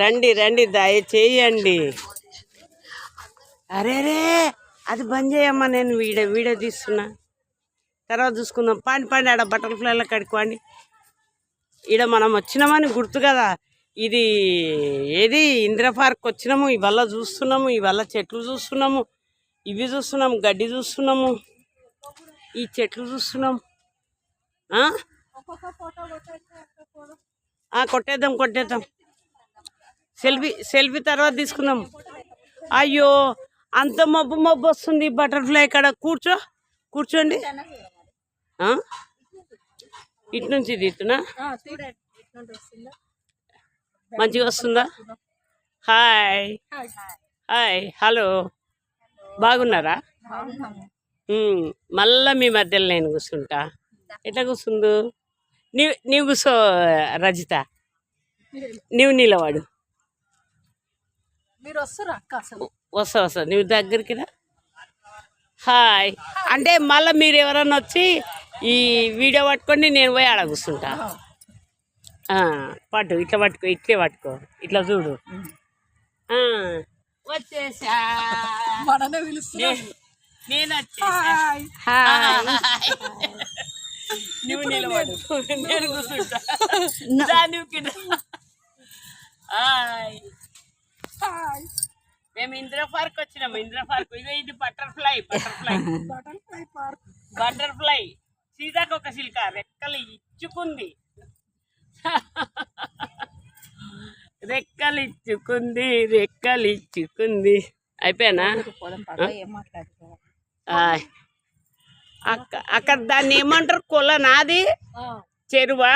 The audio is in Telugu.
రండి రండి దయచేయండి అరే రే అది బంద్ చేయమ్మా నేను వీడియో వీడియో తీస్తున్నా. తర్వాత చూసుకుందాం. పాండి పాండి ఆడ బటర్ఫ్లైలో కడుక్కోండి ఈడ మనం వచ్చినామని గుర్తు కదా. ఇది ఏది? ఇందిరా పార్క్ వచ్చినాము ఇవల్ల చూస్తున్నాము ఇవల్ల చెట్లు చూస్తున్నాము ఇవి చూస్తున్నాము గడ్డి చూస్తున్నాము ఈ చెట్లు చూస్తున్నాము. కొట్టేద్దాం కొట్టేద్దాం. సెల్ఫీ సెల్ఫీ తర్వాత తీసుకుందాం. అయ్యో అంత మబ్బు మబ్బు వస్తుంది బటర్ఫ్లై ఇక్కడ కూర్చో కూర్చోండి? ఇటు నుంచి ఇటునా? మంచిగా వస్తుందా? హాయ్. హాయ్. హలో. బాగున్నారా? మళ్ళా మీ మధ్యలో నేను కూర్చుంటా. ఎట్లా కూర్చుందు నీవు నీవు కూర్చో రజిత. నీవు నిలవాడు. మీరు వస్తారు అక్క అసలు? వస్తా వస్తా. నువ్వు దగ్గరికి రా హాయ్. అంటే మళ్ళీ మీరు ఎవరన్నా వచ్చి ఈ వీడియో పట్టుకొని నేను పోయి ఆడ కూర్చుంటా. పట్టు ఇట్లా పట్టుకో ఇట్లే పట్టుకో. ఇట్లా చూడు. వచ్చేసా. నేను వచ్చేసా. హాయ్. నువ్వు నిలబడు నేను కూర్చుంటా. హాయ్. మేము ఇందిరా పార్క్ వచ్చినాము ఇందిరా పార్క్. ఇదే ఇది butterfly butterfly. Butterfly park. Butterfly. సీతాకొక సిల్క రెక్కలు ఇచ్చుకుంది. రెక్కలు ఇచ్చుకుంది రెక్కలు ఇచ్చుకుంది. అయిపోయానా? అక్కడ దాన్ని ఏమంటారు? కుల నాది చెరువా?